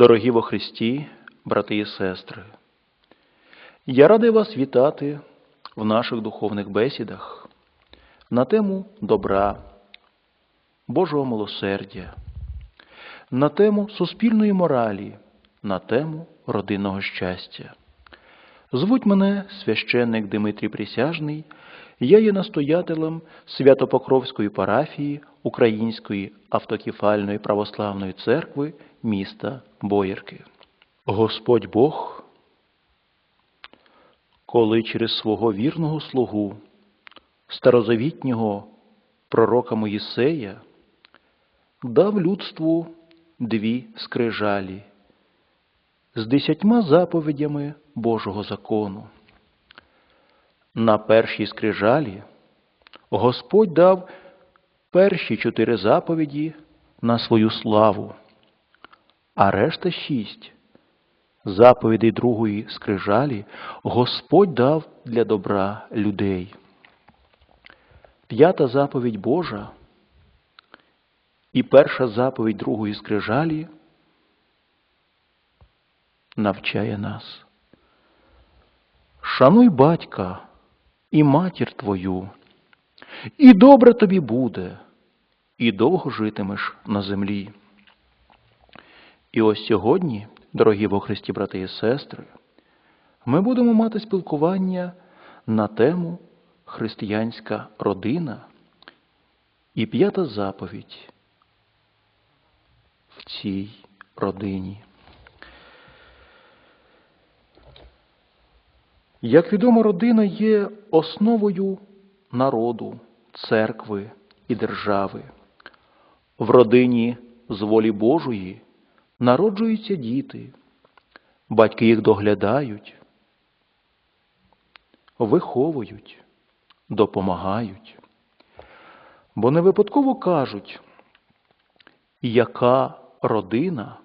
Дорогі во Христі, брати і сестри, я радий вас вітати в наших духовних бесідах на тему добра, Божого милосердя, на тему суспільної моралі, на тему родинного щастя. Звуть мене священник Дмитрій Присяжний, я є настоятелем Святопокровської парафії Української автокефальної православної церкви міста Боярки. Господь Бог, коли через свого вірного слугу, старозавітнього пророка Моїсея, дав людству дві скрижалі з десятьма заповідями Божого закону. На першій скрижалі Господь дав перші чотири заповіді на свою славу, а решта шість заповідей другої скрижалі Господь дав для добра людей. П'ята заповідь Божа і перша заповідь другої скрижалі навчає нас. Шануй батька і матір твою, і добре тобі буде, і довго житимеш на землі. І ось сьогодні, дорогі во Христі брати і сестри, ми будемо мати спілкування на тему християнська родина і п'ята заповідь в цій родині. Як відомо, родина є основою народу, церкви і держави. В родині з волі Божої народжуються діти, батьки їх доглядають, виховують, допомагають. Бо не випадково кажуть, яка родина,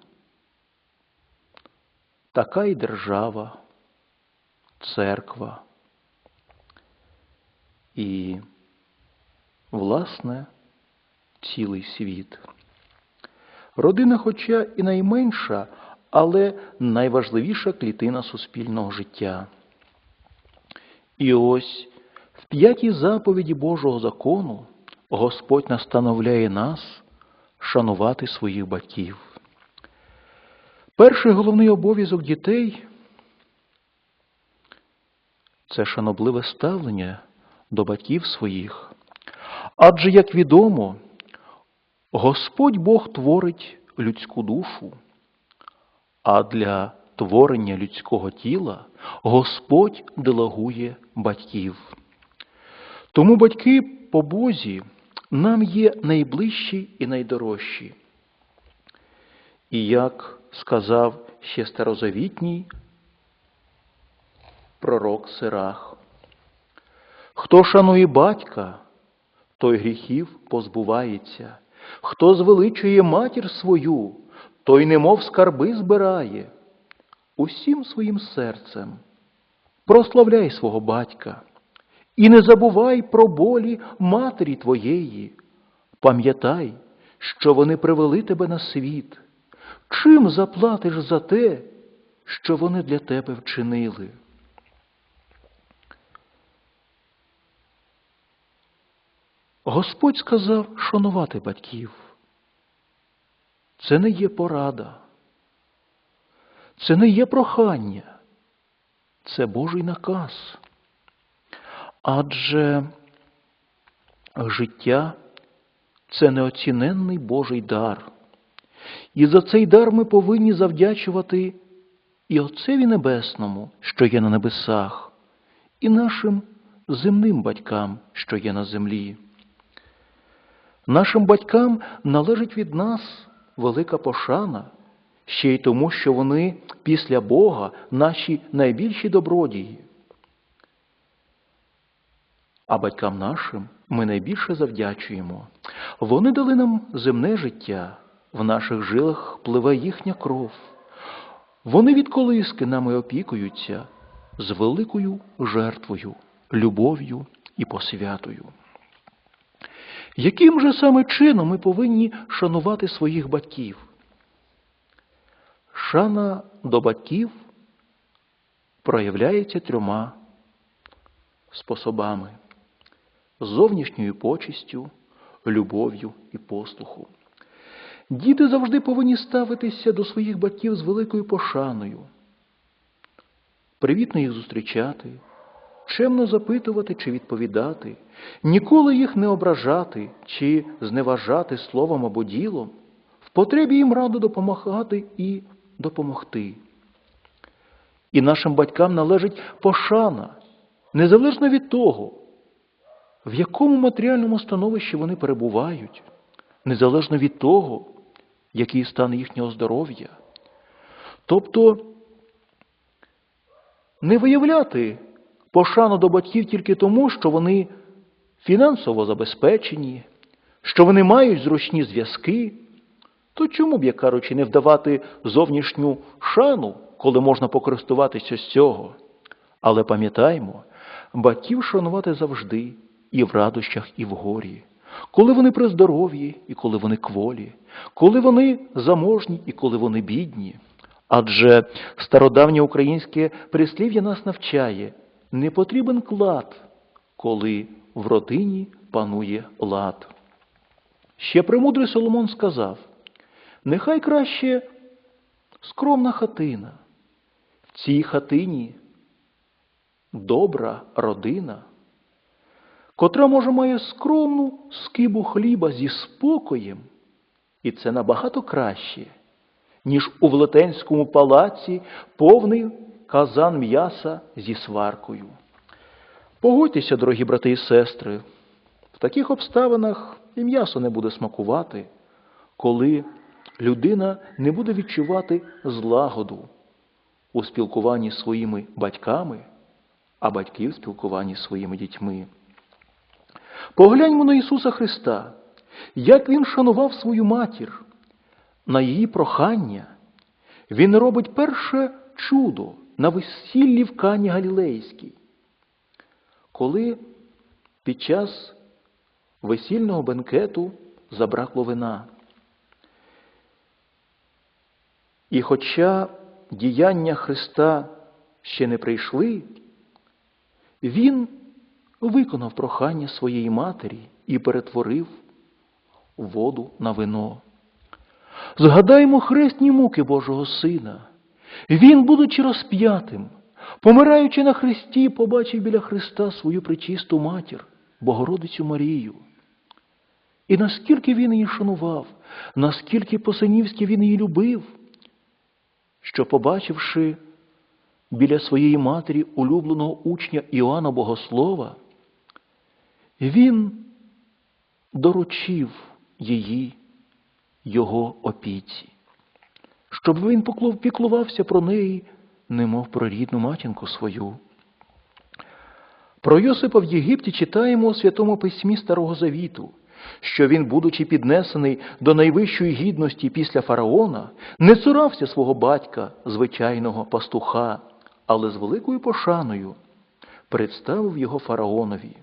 така і держава церква і, власне, цілий світ. Родина, хоча і найменша, але найважливіша клітина суспільного життя. І ось в п'ятій заповіді Божого закону Господь настановляє нас шанувати своїх батьків. Перший головний обов'язок дітей це шанобливе ставлення до батьків своїх. Адже, як відомо, Господь Бог творить людську душу, а для творення людського тіла Господь делегує батьків. Тому батьки по Бозі нам є найближчі і найдорожчі. І як сказав ще старозавітній пророк Сирах. Хто шанує батька, той гріхів позбувається, хто звеличує матір свою, той немов скарби збирає. Усім своїм серцем прославляй свого батька і не забувай про болі матері твоєї. Пам'ятай, що вони привели тебе на світ. Чим заплатиш за те, що вони для тебе вчинили? Господь сказав шанувати батьків. Це не є порада, це не є прохання, це Божий наказ. Адже життя це неоціненний Божий дар. І за цей дар ми повинні завдячувати і Отцеві Небесному, що є на небесах, і нашим земним батькам, що є на землі. Нашим батькам належить від нас велика пошана, ще й тому, що вони після Бога наші найбільші добродії. А батькам нашим ми найбільше завдячуємо. Вони дали нам земне життя, в наших жилах пливе їхня кров. Вони від колиски нами опікуються з великою жертвою, любов'ю і посвятою. Яким же саме чином ми повинні шанувати своїх батьків? Шана до батьків проявляється трьома способами зовнішньою почистю, любов'ю і послуху. Діти завжди повинні ставитися до своїх батьків з великою пошаною, привітно їх зустрічати, чемно запитувати чи відповідати, ніколи їх не ображати чи зневажати словом або ділом, в потребі їм радо допомагати і допомогти. І нашим батькам належить пошана, незалежно від того, в якому матеріальному становищі вони перебувають, незалежно від того, який стан їхнього здоров'я. Тобто не виявляти пошану до батьків тільки тому, що вони фінансово забезпечені, що вони мають зручні зв'язки, то чому б, як кажучи, не вдавати зовнішню шану, коли можна покористуватися з цього? Але пам'ятаймо, батьків шанувати завжди і в радощах, і в горі, коли вони при здоров'ї, і коли вони кволі, коли вони заможні і коли вони бідні. Адже стародавнє українське прислів'я нас навчає не потрібен клад, коли в родині панує лад. Ще премудрий Соломон сказав нехай краще скромна хатина, в цій хатині добра родина, котра, може, має скромну скибу хліба зі спокоєм, і це набагато краще, ніж у Велетенському палаці повний казан м'яса зі сваркою. Погодьтеся, дорогі брати і сестри, в таких обставинах і м'ясо не буде смакувати, коли людина не буде відчувати злагоду у спілкуванні з своїми батьками, а батьки в спілкуванні з своїми дітьми. Погляньмо на Ісуса Христа, як Він шанував свою матір, на її прохання. Він робить перше чудо на весіллі в Кані Галілейській. Коли під час весільного бенкету забракло вина. І хоча діяння Христа ще не прийшли, Він виконав прохання своєї матері і перетворив воду на вино. Згадаймо хресні муки Божого Сина. Він, будучи розп'ятим, помираючи на хресті, побачив біля Христа свою причисту матір, Богородицю Марію. І наскільки він її шанував, наскільки по-синівськи він її любив, що, побачивши біля своєї матері улюбленого учня Іоанна Богослова, він доручив її його опіці, щоб він піклувався про неї, немов про рідну матінку свою. Про Йосипа в Єгипті читаємо у Святому Письмі Старого Завіту, що він, будучи піднесений до найвищої гідності після фараона, не цурався свого батька, звичайного пастуха, але з великою пошаною представив його фараонові.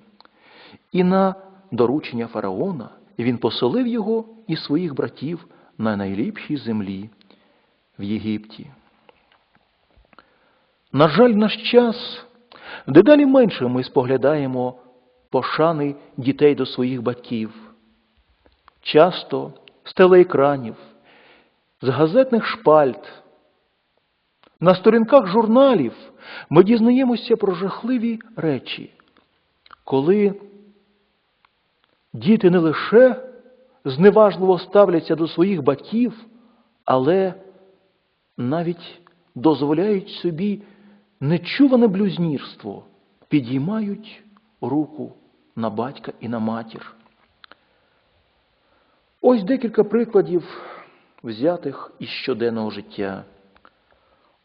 І на доручення фараона він поселив його і своїх братів на найліпшій землі в Єгипті. На жаль, наш час дедалі менше ми споглядаємо пошани дітей до своїх батьків. Часто з телеекранів, з газетних шпальт, на сторінках журналів ми дізнаємося про жахливі речі, коли діти не лише зневажливо ставляться до своїх батьків, але навіть дозволяють собі нечуване блюзнірство, підіймають руку на батька і на матір. Ось декілька прикладів, взятих із щоденного життя.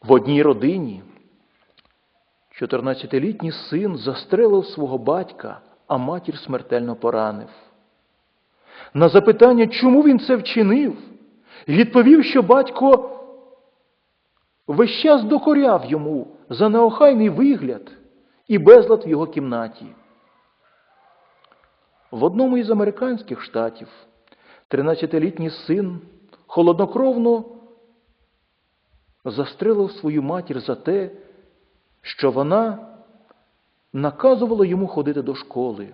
В одній родині 14-літній син застрелив свого батька, а матір смертельно поранив. На запитання, чому він це вчинив, відповів, що батько весь час докоряв йому за неохайний вигляд і безлад в його кімнаті. В одному із американських штатів 13-літній син холоднокровно застрелив свою матір за те, що вона наказувала йому ходити до школи.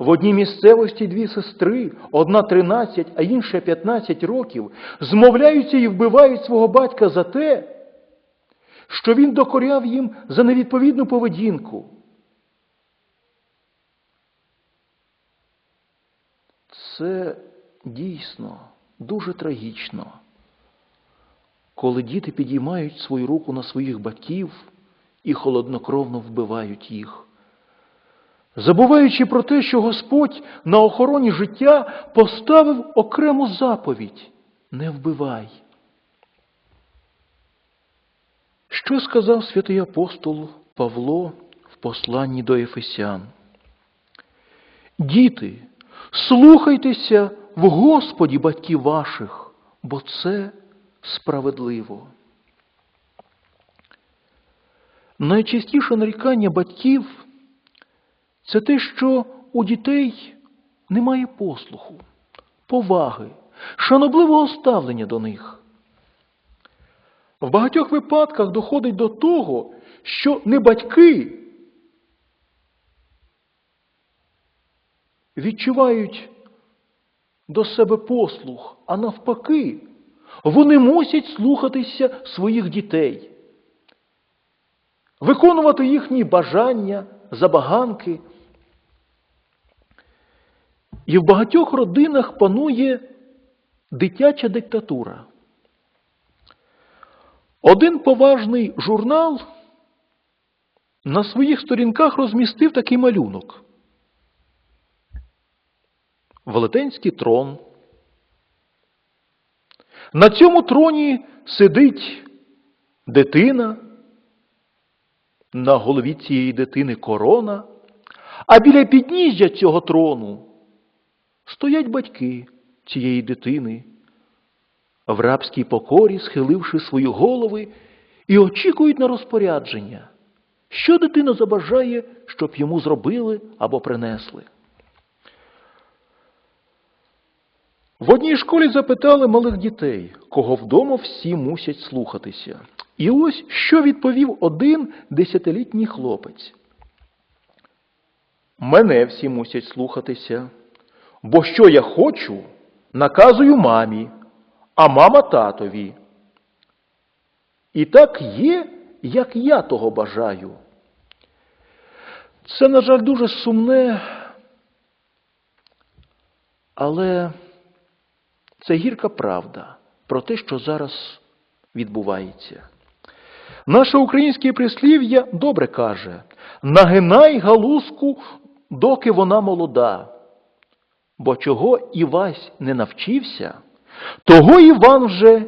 В одній місцевості дві сестри, одна 13, а інша 15 років, змовляються і вбивають свого батька за те, що він докоряв їм за невідповідну поведінку. Це дійсно дуже трагічно, коли діти підіймають свою руку на своїх батьків і холоднокровно вбивають їх. Забуваючи про те, що Господь на охороні життя поставив окрему заповідь не вбивай. Що сказав святий апостол Павло в посланні до Ефесян? Діти, слухайтеся в Господі батьків ваших, бо це справедливо. Найчастіше нарікання батьків це те, що у дітей немає послуху, поваги, шанобливого ставлення до них. В багатьох випадках доходить до того, що не батьки відчувають до себе послух, а навпаки, вони мусять слухатися своїх дітей, виконувати їхні бажання, забаганки. І в багатьох родинах панує дитяча диктатура. Один поважний журнал на своїх сторінках розмістив такий малюнок. Велетенський трон. На цьому троні сидить дитина, на голові цієї дитини корона, а біля підніжжя цього трону стоять батьки цієї дитини, в рабській покорі схиливши свої голови і очікують на розпорядження, що дитина забажає, щоб йому зробили або принесли. В одній школі запитали малих дітей, кого вдома всі мусять слухатися. І ось що відповів один десятилітній хлопець. Мене всі мусять слухатися, бо що я хочу, наказую мамі, а мама татові. І так є, як я того бажаю. Це, на жаль, дуже сумне, але це гірка правда про те, що зараз відбувається. Наше українське прислів'я добре каже: нагинай галузку, доки вона молода. Бо чого Івась не навчився, того Іван вже